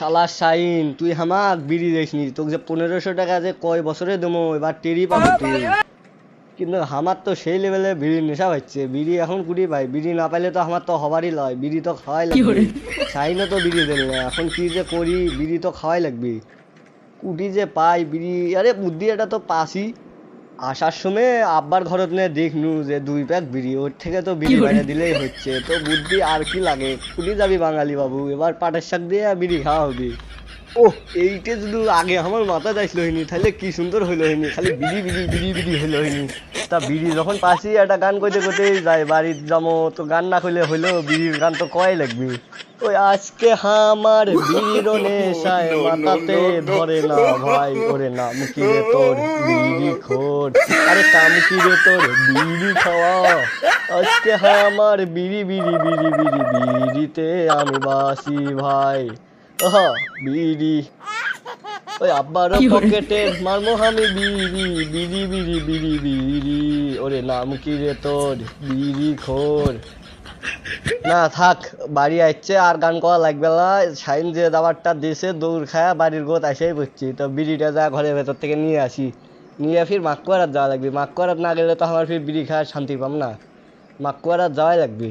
শালা শাইন তুই হামাক বিড়ি দেসনি তোকে যে পনেরোশো টাকা যে কয় বছরে দেবো এবার টেরি পাবো তুই। কিন্তু আমার তো সেই লেভেলে বিড়ির নেশা হচ্ছে বিড়ি এখন কুড়ি পাই বিড়ি না পাইলে তো আমার তো হবারই লয় বিড়ি তো খাওয়াই লাগবে। শাইনও তো বিড়ি না এখন কি যে করি বিড়ি তো খাওয়াই লাগবে। কুটি যে পাই বিড়ি আরে বুদ্ধি এটা তো পাসি আসার সময় আব্বার ঘরত নিয়ে দেখনু যে দুই প্যাক বিড়ি। ওর থেকে তো বিড়ি বাইরে দিলেই হচ্ছে। তো বুদ্ধি আর কি লাগে? কুটি যাবি বাঙালি বাবু এবার পাটের শাক দিয়ে বিড়ি খাওয়া হবে। ও এইটা যদি আগে আমার মাথা যাইছিল হইনি তাহলে কি সুন্দর হইল হইনি খালি বিড়ি বিড়ি বিড়ি বিড়ি হইল হইনি তা বিড়ি যখন পাসি একটা গান কইতে কইতে যায় বাড়ির যাব তো গান না কইলে হইল বিড়ির গান তো কয় লাগবে? ওই আজকে আমার বিড়ির নেশায় মাথাতে ধরে না ভাই ওরে নাম কি রে তোর বিড়ি খোর আরে কাম কি রে তোর বিড়ি খাওয়া? আজকে আমার বিড়ি বিড়ি বিড়ি বিড়ি বিড়িতে আমি বাসি ভাই। ওহ বিড়ি। ওই আব্বারও পকেটে মারমো আমি বিড়ি বিড়ি বিড়ি বিড়ি বিড়ি। ওরে নাম কি রে তোর বিড়ি খোর না, থাক, বাড়ি আসছে আর গান করা লাগবে না। সাইন যে দাবারটা দিয়েছে, দৌড় খায়া বাড়ির গোত এসেই পড়ছি তো বিড়িটা যা ঘরের ভেতর থেকে নিয়ে আসি। নিয়ে ফির মাক্কুয়ারাত যাওয়া লাগবে। মাক্কুয়ারাত না গেলে তো আমার ফির বিড়ি খাওয়ার শান্তি পাম না। মাক্কুয়ারাত যাওয়াই লাগবে।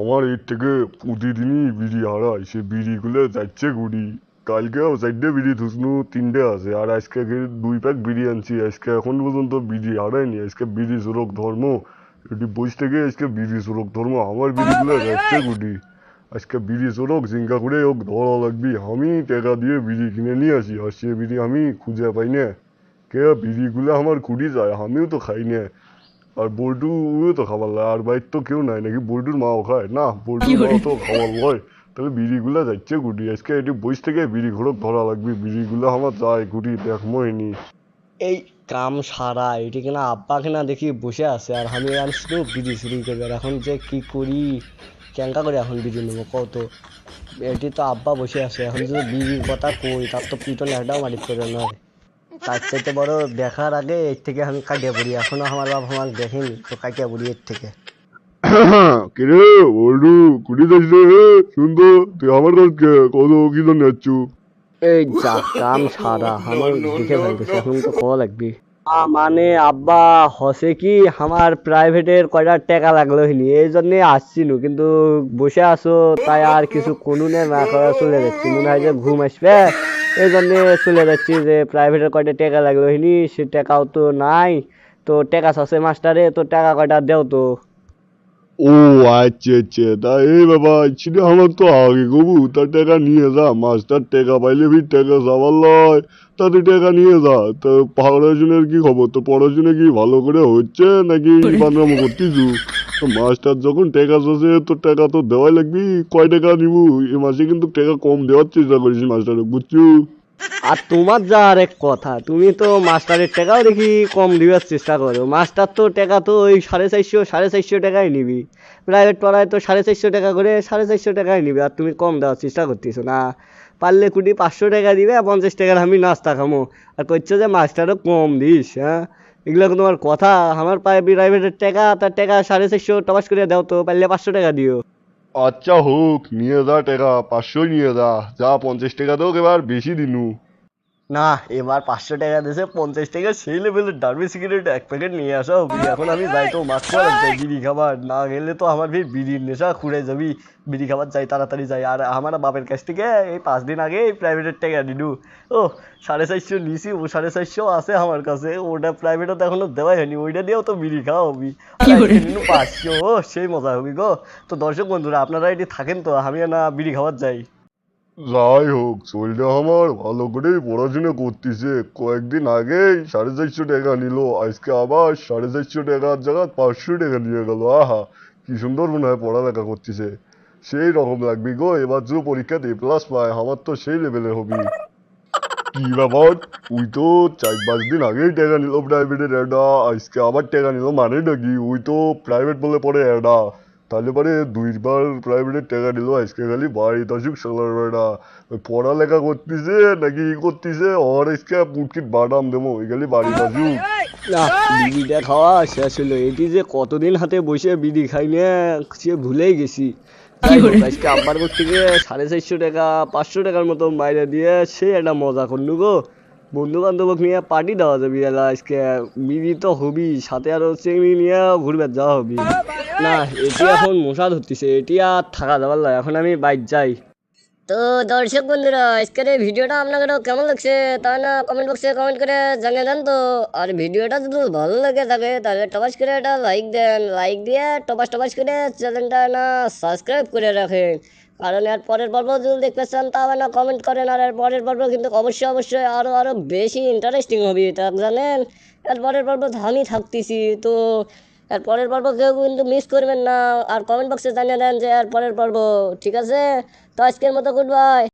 আমার এর থেকে প্রতিদিনই বিড়ি হারাই সে বিড়িগুলো যাচ্ছে গুড়ি। কালকেও চারটে বিড়ি ধুসনু, তিনটে আছে। আর আজকে দুই প্যাক বিড়ি আনছি। আজকে এখন পর্যন্ত বিড়ি হারায়নি। আজকে বিড়ি সুরক ধর্ম। এটি বসে থেকে আজকে বিড়ি সুরক ধর্ম আমার বিড়িগুলো যাচ্ছে গুড়ি আজকে বিড়ি সুরক জিঙ্কা করে হোক ধরা লাগবি। আমি টাকা দিয়ে বিড়ি কিনে নিয়ে আসি আর সে বিড়ি আমি খুঁজে পাই না। কে বিড়িগুলো আমার কুড়ি যায় আমিও তো খাই না। আর বল্টু তো খাবার লাগে আর বাইর তো কেউ নাই নাকি? বল্টুর মাও খায়। না বল্টুর মাও তো খাবার লয়। তাহলে বিড়িগুলা যাচ্ছে গুটি। আজকে এটি বইস থেকে বিড়ি ঘোরক ধরা লাগবে। বিড়িগুলো আমার যায় গুটি দেখমই নি। এই কাম সারা এটি কিনা আব্বা কিনা দেখি বসে আছে আর আমি আর শুধু বিড়ি চুরি করবে আর এখন যে কি করি, কেঙ্কা করে এখন বিড়ি নেব কত এটি তো আব্বা বসে আছে, এখন যদি বিড়ির কথা কই, তার তো পিটন একটাও মারি করে নয় তার চাইতে বড় দেখার আগে এর থেকে আমি কাটিয়ে পড়ি, এখনও আমার বাবা আমার দেখেনি, তো কাটিয়ে পড়ি এর থেকে। কিরে, বল্টু, কুড়ি রে সুন্দর, তুই আমার কাছে কত কি জন্য যাচ্ছ? এই যা কাম সারা আমার দেখে ফেলতেছে এখন তো কল লাগবে। মানে আব্বা হসে কি আমার প্রাইভেটের কয়টা টাকা লাগল হইনি এই জন্যে আসছিনু কিন্তু বসে আসো তাই আর কিছু কোনুনে না করা চলে যাচ্ছি। মনে হয় যে ঘুম আসবে। এই জন্যে চলে যাচ্ছি যে প্রাইভেটের কয়টা টাকা লাগল হইনি সে টাকাও তো নাই। তো টাকা আছে মাস্টারে তো টাকা কয়টা দেও তো? ও আচ্ছা আচ্ছা। তা এই বাবা ছিল আমার তো আগে কবু। তার টাকা নিয়ে যা, মাস্টার টাকা পাইলে ফির টাকা যাবার লয়। তা তুই টাকা নিয়ে যা। তো পড়াশোনার কি খবর? তো পড়াশোনা কি ভালো করে হচ্ছে নাকি বানামো করতেছু? তো মাস্টার যখন টাকা চাষে তো টাকা তো দেওয়াই লাগবি। কয় টাকা নিবু? এ মাসে কিন্তু টাকা কম দেওয়ার চেষ্টা করিস মাস্টারে, বুঝছু? আর তোমার যা আর এক কথা, তুমি তো মাস্টারের টাকাও দেখি কম দেওয়ার চেষ্টা করো। মাস্টার তো টাকা তো ওই সাড়ে চারশো সাড়ে চারশো টাকাই নিবি। প্রাইভেট পড়ায় তো সাড়ে চারশো টাকা করে সাড়ে চারশো টাকাই নিবি, আর তুমি কম দেওয়ার চেষ্টা করতেছো না। পারলে কুটি পাঁচশো টাকা দিবে পঞ্চাশ টাকার আমি নাস্তা খামো। আর করছ যে মাস্টারও কম দিস হ্যাঁ? এগুলো তোমার কথা। আমার প্রাইভেটের টাকা, তার টাকা সাড়ে চারশো টপাস করে দাও তো, পারলে পাঁচশো টাকা দিও। আচ্ছা হোক, নিয়ে যা টাকা পাঁচশোই নিয়ে যা যা পঞ্চাশ টাকা তো এবার বেশি দিনু। না, এবার পাঁচশো টাকা দিয়েছে, পঞ্চাশ টাকা সেই লেভেলের ডার্বি সিগারেট এক প্যাকেট নিয়ে আসা হবে এখন আমি যাই তো, মাছ যাই বিড়ি খাবার। না গেলে তো আমার ফির বিড়ির নেশা, খুঁড়ে যাবি। বিড়ি খাবার যাই, তাড়াতাড়ি যাই। আর আমার বাপের কাছ থেকে এই পাঁচ দিন আগে এই প্রাইভেটের টাকা দিলু ও, সাড়ে চারশো নিছি, ও সাড়ে চারশো আছে আমার কাছে, ওটা প্রাইভেটও তো এখনও দেওয়াই হয়নি, ওইটা দিয়েও তো বিড়ি খাওয়া হবি নিলু পাঁচশো ও সেই মজা হবি গো। তো দর্শক বন্ধুরা আপনারা এটি থাকেন তো আমি না বিড়ি খাবার যাই। যাই হোক চলটা আমার ভালো করেই পড়াশোনা করতেছে। কয়েকদিন আগেই সাড়ে চারশো টাকা নিল আজকে আবার সাড়ে চারশো টাকার জায়গায় পাঁচশো টাকা নিয়ে গেল। আহা কি সুন্দর মনে হয় পড়ালেখা করতেছে। সেই রকম লাগবে গো এবার যে পরীক্ষাতে এ প্লাস পায় আমার তো সেই লেভেলে হবি। কি ব্যাপার ওই তো চার পাঁচ দিন আগেই টাকা নিল প্রাইভেটের এটা আজকে আবার টাকা নিল মানে নাকি ওই তো প্রাইভেট বলে পড়ে এটা তাহলে পরে দুইবার প্রাইভেটের টাকা নিল আজকে খালি বাড়িতে আসুক সালার বেড়া ওই পড়ালেখা করতেছে নাকি ই করতেছে? ওর আজকে পুটকিট বাদাম দেবো ওই খালি বাড়িতে আসুক। না বিড়িটা খাওয়া শেষ হলো এটি যে কতদিন হাতে বসে বিড়ি খাই না সে ভুলেই গেছি। আজকে আব্বার কোর থেকে সাড়ে চারশো টাকা পাঁচশো টাকার মতো বাইরে দিয়ে সে একটা মজা করলু গো। বন্ধু বান্ধব নিয়ে পার্টি দেওয়া যাবে এলা আজকে বিড়ি তো হবি সাথে আরও চিংড়ি নিয়ে ঘুরবে যাওয়া হবি। না এটি এখন মশা ধরতেছে এটি আর থাকা যাবার লাগে এখন আমি বাইক যাই। তো দর্শক বন্ধুরা, আজকের এই ভিডিওটা আপনাদের কেমন লাগছে তা না কমেন্ট বক্সে কমেন্ট করে জানিয়ে দেন তো। আর ভিডিওটা যদি ভালো লেগে থাকে, তাহলে টপাস করে একটা লাইক দেন। লাইক দিয়ে টপাস টপাস করে চ্যানেলটা না সাবস্ক্রাইব করে রাখেন। কারণ এর পরের পর্ব যদি দেখতে চান, তাহলে না কমেন্ট করেন। আর এর পরের পর্ব কিন্তু অবশ্যই অবশ্যই আরও আরও বেশি ইন্টারেস্টিং হবে, তা জানেন? এর পরের পর্ব আমি থাকতেছি, তো এর পরের পর্ব কেউ কিন্তু মিস করবেন না। আর কমেন্ট বক্সে জানিয়ে দেন যে আর পরের পর্ব, ঠিক আছে? তো আজকের মতো গুড বাই